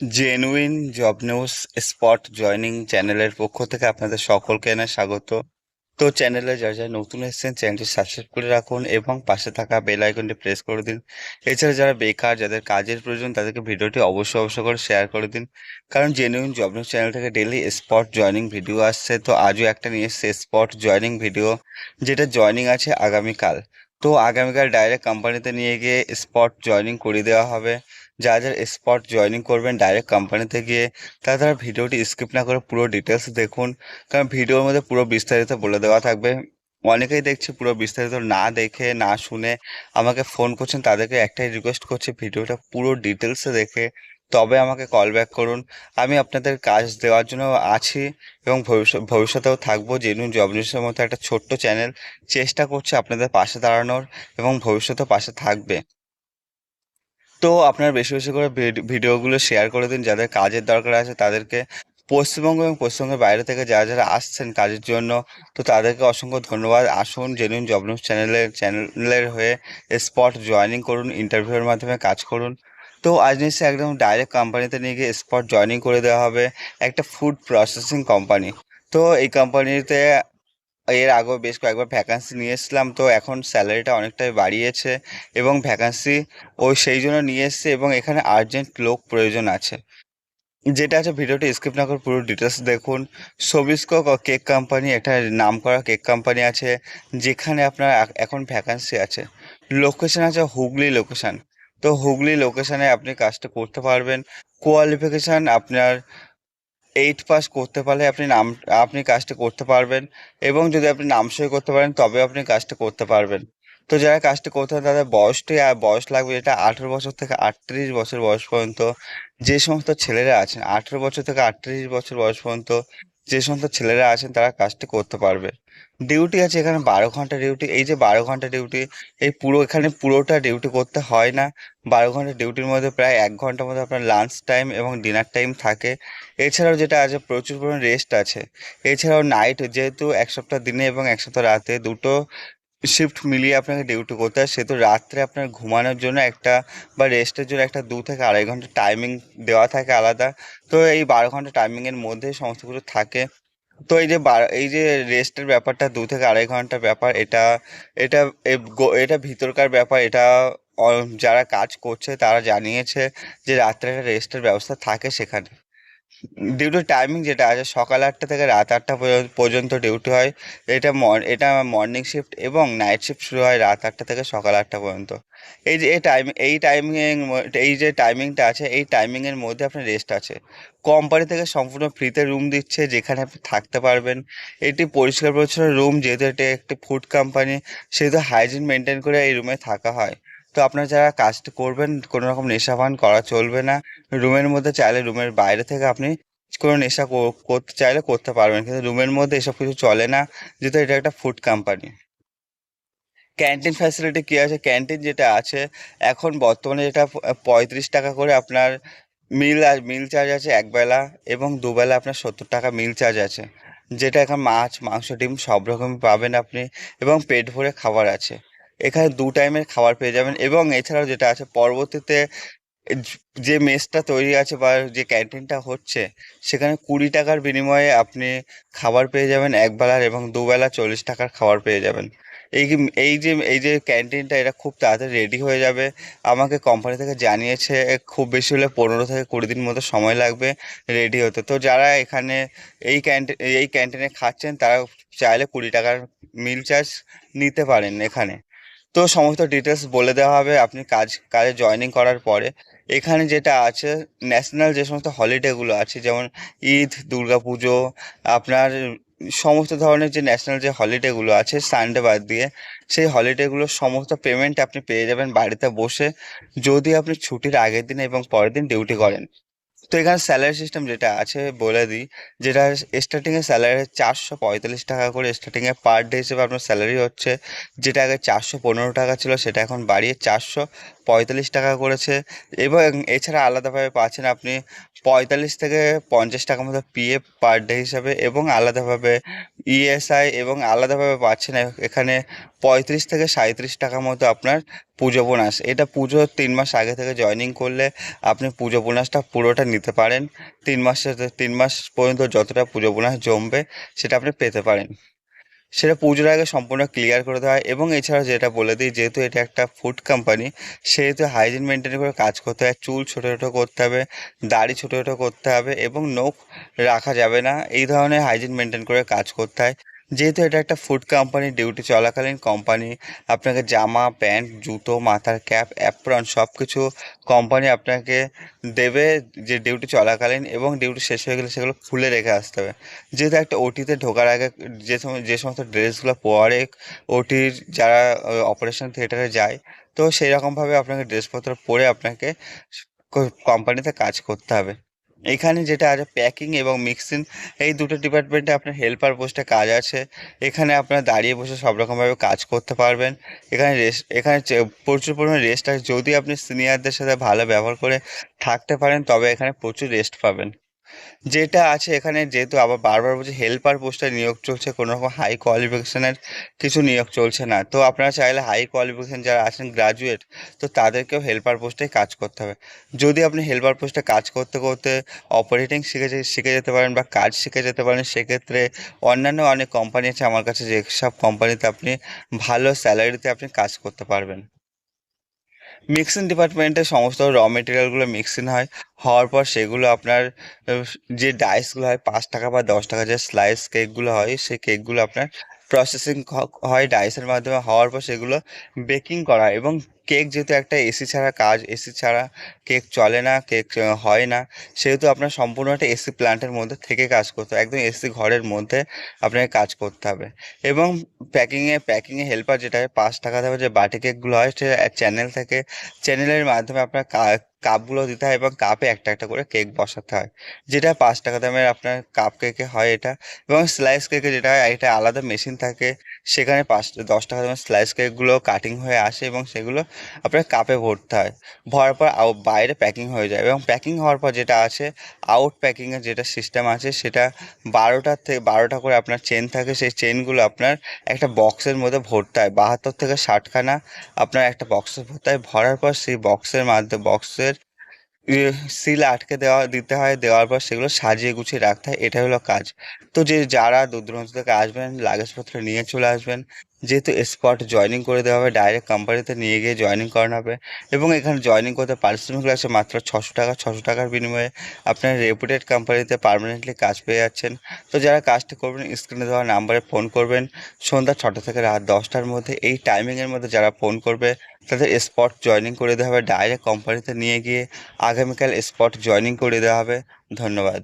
Genuine job news spot joining চ্যানেলের পক্ষ থেকে আপনাদের সকলকে এনে স্বাগত। তো চ্যানেলে যারা যারা নতুন এসেছেন চ্যানেলটি সাবস্ক্রাইব করে রাখুন এবং পাশে থাকা বেল আইকনটি প্রেস করে দিন। এছাড়া যারা বেকার, যাদের কাজের প্রয়োজন, তাদেরকে ভিডিওটি অবশ্যই অবশ্যই করে শেয়ার করে দিন। কারণ জেনুইন জব নিউজ চ্যানেল থেকে ডেলি স্পট জয়নিং ভিডিও আসছে। তো আজও একটা নিয়ে এসছে স্পট জয়নিং ভিডিও যেটা জয়নিং আছে আগামীকাল। তো আগামীকাল ডাইরেক্ট কোম্পানিতে নিয়ে গিয়ে স্পট জয়নিং করে দেওয়া হবে। যারা যারা স্পট জয়নিং করবেন ডাইরেক্ট কোম্পানিতে গিয়ে, তারা ভিডিওটি স্কিপ না করে পুরো ডিটেলস দেখুন। কারণ ভিডিওর মধ্যে পুরো বিস্তারিত বলে দেওয়া থাকবে। অনেকেই দেখছি পুরো বিস্তারিত না দেখে, না শুনে আমাকে ফোন করছেন, তাদেরকে একটাই রিকোয়েস্ট করছি ভিডিওটা পুরো ডিটেলসে দেখে, তবে আমাকে কল ব্যাক করুন। আমি আপনাদের কাজ দেওয়ার জন্য আছি এবং ভবিষ্যৎ ভবিষ্যতেও থাকব। জেনুইন জব নিউজের মতো একটা ছোট্ট চ্যানেল চেষ্টা করছে আপনাদের পাশে দাঁড়ানোর এবং ভবিষ্যতে পাশে থাকবে। তো আপনারা বেশি বেশি করে ভিড- ভিডিওগুলো শেয়ার করে দিন, যাদের কাজের দরকার আছে তাদেরকে। পশ্চিমবঙ্গ এবং পশ্চিমবঙ্গের বাইরে থেকে যারা যারা আসছেন কাজের জন্য, তো তাদেরকে অসংখ্য ধন্যবাদ। আসুন জেনুইন জব নিউজ চ্যানেলের চ্যানেলের হয়ে স্পট জয়েনিং করুন ইন্টারভিউয়ের মাধ্যমে কাজ করুন। তো আজ নিশ্চয়ই একদম ডাইরেক্ট কোম্পানিতে নিয়ে গিয়ে স্পট জয়েনিং করে দেওয়া হবে একটা ফুড প্রসেসিং কোম্পানি তো এই কোম্পানিতে এর আগেও বেশ কয়েকবার ভ্যাকান্সি নিয়ে এসেছিলাম, তো এখন স্যালারিটা অনেকটাই বাড়িয়েছে এবং ভ্যাকান্সি ওই সেই জন্য নিয়ে এসছে এবং এখানে আর্জেন্ট লোক প্রয়োজন আছে। যেটা আছে ভিডিওটি স্কিপ না করে পুরো ডিটেলস দেখুন। সবিস্কো কেক কোম্পানি একটা নাম করা কেক কোম্পানি আছে, যেখানে আপনার এখন ভ্যাকান্সি আছে। লোকেশন আছে হুগলি লোকেশান তো হুগলি লোকেশানে আপনি কাজটা করতে পারবেন। কোয়ালিফিকেশান আপনার এইট পাস করতে পারলে আপনি নাম, আপনি কাজটা করতে পারবেন এবং যদি আপনি নাম সই করতে পারেন, তবে আপনি কাজটা করতে পারবেন। তো যারা কাজটা করতে হবে তাদের বয়সটি বয়স লাগবে যেটা আঠেরো বছর থেকে আটত্রিশ বছর বয়স পর্যন্ত। যে সমস্ত ছেলেরা আছেন, আঠেরো বছর থেকে আটত্রিশ বছর বয়স পর্যন্ত যে সমস্ত ছেলেরা আছেন তারা কাজটি করতে পারবে। ডিউটি আছে এখানে বারো ঘণ্টা ডিউটি। এই যে বারো ঘণ্টা ডিউটি, এই পুরো এখানে পুরোটা ডিউটি করতে হয় না। বারো ঘণ্টা ডিউটির মধ্যে প্রায় এক ঘণ্টার মধ্যে আপনার লাঞ্চ টাইম এবং ডিনার টাইম থাকে। এছাড়াও যেটা আছে, প্রচুর পরিমাণ রেস্ট আছে। এছাড়াও নাইট যেহেতু এক সপ্তাহ দিনে এবং এক সপ্তাহ রাতে দুটো শিফট মিলিয়ে আপনাকে ডিউটি করতে হয়। সেহেতু রাত্রে আপনার ঘুমানোর জন্য একটা বা রেস্টের জন্য একটা দু থেকে আড়াই ঘণ্টা টাইমিং দেওয়া থাকে আলাদা। তো এই বারো ঘণ্টা টাইমিংয়ের মধ্যে সমস্ত কিছু থাকে। তো এই যে এই যে রেস্টের ব্যাপারটা, দু থেকে আড়াই ঘণ্টার ব্যাপার, এটা এটা এটা ভিতরকার ব্যাপার, এটা যারা কাজ করছে তারা জানিয়েছে যে রাত্রে একটা রেস্টের ব্যবস্থা থাকে সেখানে। ডিউটির টাইমিং যেটা আছে, সকাল আটটা থেকে রাত আটটা পর্য- পর্যন্ত ডিউটি হয়। এটা এটা মর্নিং শিফট এবং নাইট শিফট শুরু হয় রাত আটটা থেকে সকাল আটটা পর্যন্ত। এই যে, এই টাইম এই টাইমিং এই যে টাইমিংটা আছে, এই টাইমিংয়ের মধ্যে আপনার রেস্ট আছে। কোম্পানি থেকে সম্পূর্ণ ফ্রিতে রুম দিচ্ছে, যেখানে আপনি থাকতে পারবেন। এটি পরিষ্কার পরিচ্ছন্ন রুম যেহেতু এটি একটি ফুড কোম্পানি সেহেতু হাইজিন মেনটেন করে এই রুমে থাকা হয়। তো আপনারা যারা কাজটা করবেন কোনো রকম নেশাপান করা চলবে না। রুমের মধ্যে চাইলে রুমের বাইরে থেকে আপনি কোনো নেশা করতে চাইলে করতে পারবেন, কিন্তু রুমের মধ্যে এসব কিছু চলে না, যেহেতু এটা একটা ফুড কোম্পানি ক্যান্টিন ফ্যাসিলিটি কী আছে? ক্যান্টিন যেটা আছে, এখন বর্তমানে যেটা পঁয়ত্রিশ টাকা করে আপনার মিল আর মিল চার্জ আছে একবেলা এবং দুবেলা আপনার সত্তর টাকা মিল চার্জ আছে। যেটা এখন মাছ, মাংস, ডিম সব রকমই পাবেন আপনি এবং পেট ভরে খাবার আছে। এখানে দু টাইমের খাবার পেয়ে যাবেন। এবং এছাড়াও যেটা আছে, পরবর্তীতে যে মেসটা তৈরি আছে বা যে ক্যান্টিনটা হচ্ছে, সেখানে কুড়ি টাকার বিনিময়ে আপনি খাবার পেয়ে যাবেন একবেলার এবং দুবেলা চল্লিশ টাকার খাবার পেয়ে যাবেন। এই এই যে এই যে ক্যান্টিনটা এটা খুব তাড়াতাড়ি রেডি হয়ে যাবে। আমাকে কোম্পানি থেকে জানিয়েছে খুব বেশি হলে পনেরো থেকে কুড়ি দিন মতো সময় লাগবে রেডি হতে। তো যারা এখানে এই ক্যান্টিন এই ক্যান্টিনে খাচ্ছেন, তারা চাইলে কুড়ি টাকার মিল চার্জ নিতে পারেন এখানে। তো সমস্ত ডিটেলস বলে দেওয়া হবে, আপনি কাজ, কাজে জয়েনিং করার পরে। এখানে যেটা আছে ন্যাশনাল যে সমস্ত হলিডেগুলো আছে, যেমন ঈদ, দুর্গাপুজো, আপনার সমস্ত ধরনের যে ন্যাশনাল যে হলিডেগুলো আছে সানডে বাদ দিয়ে, সেই হলিডেগুলো সমস্ত পেমেন্ট আপনি পেয়ে যাবেন বাড়িতে বসে। যদি আপনি ছুটির আগের দিন এবং পরের দিন ডিউটি করেন। তো এখানে স্যালারি সিস্টেম যেটা আছে বলে দিই, যেটা স্টার্টিংয়ে স্যালারি চারশো পঁয়তাল্লিশ টাকা করে স্টার্টিংয়ে পার ডে হিসেবে আপনার স্যালারি হচ্ছে, যেটা আগে চারশো পনেরো টাকা ছিল সেটা এখন বাড়িয়ে চারশো পঁয়তাল্লিশ টাকা করেছে। এবং এছাড়া আলাদাভাবে পাচ্ছেন আপনি পঁয়তাল্লিশ থেকে পঞ্চাশ টাকার মতো পিএফ পার ডে হিসাবে এবং আলাদাভাবে ইএসআই এবং আলাদাভাবে পাচ্ছেন এখানে পঁয়ত্রিশ থেকে সাঁইত্রিশ টাকার মতো আপনার পুজো বোনাস। এটা পুজোর তিন মাস আগে থেকে জয়েনিং করলে আপনি পুজো বোনাসটা পুরোটা নিতে পারেন। তিন মাসের তিন মাস পর্যন্ত যতটা পুজো বোনাস জমবে সেটা আপনি পেতে পারেন। সেটা পুজোর আগে সম্পূর্ণ ক্লিয়ার করে দেওয়া হয় এবং এছাড়া যেটা বলে দিই, যেহেতু এটা একটা ফুড কোম্পানি সেহেতু হাইজিন মেনটেন করে কাজ করতে হয়। চুল ছোটো ছোটো করতে হবে, দাড়ি ছোটো ছোটো করতে হবে এবং নখ রাখা যাবে না। এই ধরনের হাইজিন মেনটেন করে কাজ করতে হয়। যেহেতু এটা একটা ফুড কোম্পানি ডিউটি চলাকালীন কোম্পানি আপনাকে জামা প্যান্ট জুতো, মাথার ক্যাপ অ্যাপ্রন সব কিছু কোম্পানি আপনাকে দেবে যে ডিউটি চলাকালীন এবং ডিউটি শেষ হয়ে গেলে সেগুলো খুলে রেখে আসতে হবে। যেহেতু একটা ওটিতে ঢোকার আগে যে যে সমস্ত ড্রেসগুলো পরে ওটির যারা অপারেশন থিয়েটারে যায়, তো সেই রকমভাবে আপনাকে ড্রেসপত্র পরে আপনাকে কোম্পানিতে কাজ করতে হবে। এখানে যেটা আছে প্যাকিং এবং মিক্সিং এই দুটো ডিপার্টমেন্টে আপনার হেল্পার পোস্টে কাজ আছে। এখানে আপনার দাঁড়িয়ে বসে সব রকমভাবে কাজ করতে পারবেন। এখানে রেস্ট এখানে প্রচুর পরিমাণে রেস্ট আছে। যদি আপনি সিনিয়রদের সাথে ভালো ব্যবহার করে থাকতে পারেন, তবে এখানে প্রচুর রেস্ট পাবেন। যেটা আছে এখানে যেহেতু আবার বারবার বলছে হেল্পার পোস্টে নিয়োগ চলছে কোনো রকম হাই কোয়ালিফিকেশনের কিছু নিয়োগ চলছে না। তো আপনারা চাইলে হাই কোয়ালিফিকেশন যারা আছেন গ্রাজুয়েট তো তাদেরকেও হেল্পার পোস্টে কাজ করতে হবে। যদি আপনি হেল্পার পোস্টে কাজ করতে করতে অপারেটিং শিখে শিখে যেতে পারেন বা কাজ শিখে যেতে পারেন, সেক্ষেত্রে অন্যান্য অনেক কোম্পানি আছে আমার কাছে যেসব কোম্পানিতে আপনি ভালো স্যালারিতে আপনি কাজ করতে পারবেন। মিক্সিং ডিপার্টমেন্টে সমস্ত র মেটেরিয়ালগুলো মিক্সিং হয়। হওয়ার পর সেগুলো আপনার যে ডাইসগুলো হয়, পাঁচ টাকা বা দশ টাকা যে স্লাইস কেকগুলো হয়, সেই কেকগুলো আপনার প্রসেসিং হয় ডাইসের মাধ্যমে। হওয়ার পর সেগুলো বেকিং করা এবং কেক যেহেতু একটা এসি ছাড়া কাজ, এসি ছাড়া কেক চলে না, কেক হয় না, সেহেতু আপনার সম্পূর্ণ একটা এসি প্ল্যান্টের মধ্যে থেকে কাজ করতে হবে, একদম এসি ঘরের মধ্যে আপনাকে কাজ করতে হবে। এবং প্যাকিংয়ে প্যাকিংয়ে হেল্পার যেটা পাঁচ টাকা দেবে যে বাটি কেকগুলো হয়, সেটা চ্যানেল থেকে চ্যানেলের মাধ্যমে আপনার কাপগুলো দিতে হয় এবং কাপে একটা একটা করে কেক বসাতে হয়, যেটা পাঁচ টাকা দামের আপনার কাপ কেকে হয় এটা। এবং স্লাইস কেকে যেটা হয়, এটা আলাদা মেশিন থাকে, সেখানে পাঁচ, দশ টাকা দামের স্লাইস কেকগুলো কাটিং হয়ে আসে এবং সেগুলো আপনার কাপে ভরতে হয়। ভরার পর বাইরে প্যাকিং হয়ে যায় এবং প্যাকিং হওয়ার পর যেটা আছে আউট প্যাকিংয়ের যেটা সিস্টেম আছে, সেটা বারোটার থেকে বারোটা করে আপনার চেন থাকে, সেই চেনগুলো আপনার একটা বক্সের মধ্যে ভরতে হয়। বাহাত্তর থেকে ষাটখানা আপনার একটা বক্সে ভরতে হয়। ভরার পর সেই বক্সের মাধ্যমে বক্সের সিল আটকে দেওয়া, দিতে হয়, দেওয়ার পর সেগুলো সাজিয়ে গুছিয়ে রাখতে হয় এটা হলো কাজ। তো যে যারা দূর দূরান্ত থেকে আসবেন, লাগেজপত্র নিয়ে চলে আসবেন, যেহেতু স্পট জয়েনিং করে দেওয়া হবে ডাইরেক্ট কোম্পানিতে নিয়ে গিয়ে জয়েনিং করানো হবে, এবং এখানে জয়েনিং করতে পারিশ্রমিক লাগছে মাত্র ছশো টাকা, ছশো টাকার বিনিময়ে আপনার রেপুটেড কোম্পানিতে পার্মানেন্টলি কাজ পেয়ে যাচ্ছেন। তো যারা কাজটা করবেন স্ক্রিনে দেওয়া নাম্বারে ফোন করবেন। সন্ধ্যা ছটা থেকে রাত দশটার মধ্যে, এই টাইমিংয়ের মধ্যে যারা ফোন করবে তাদের স্পট জয়নিং করে দেওয়া হবে। ডাইরেক্ট কোম্পানিতে নিয়ে গিয়ে আগামীকাল স্পট জয়নিং করে দেওয়া হবে। ধন্যবাদ।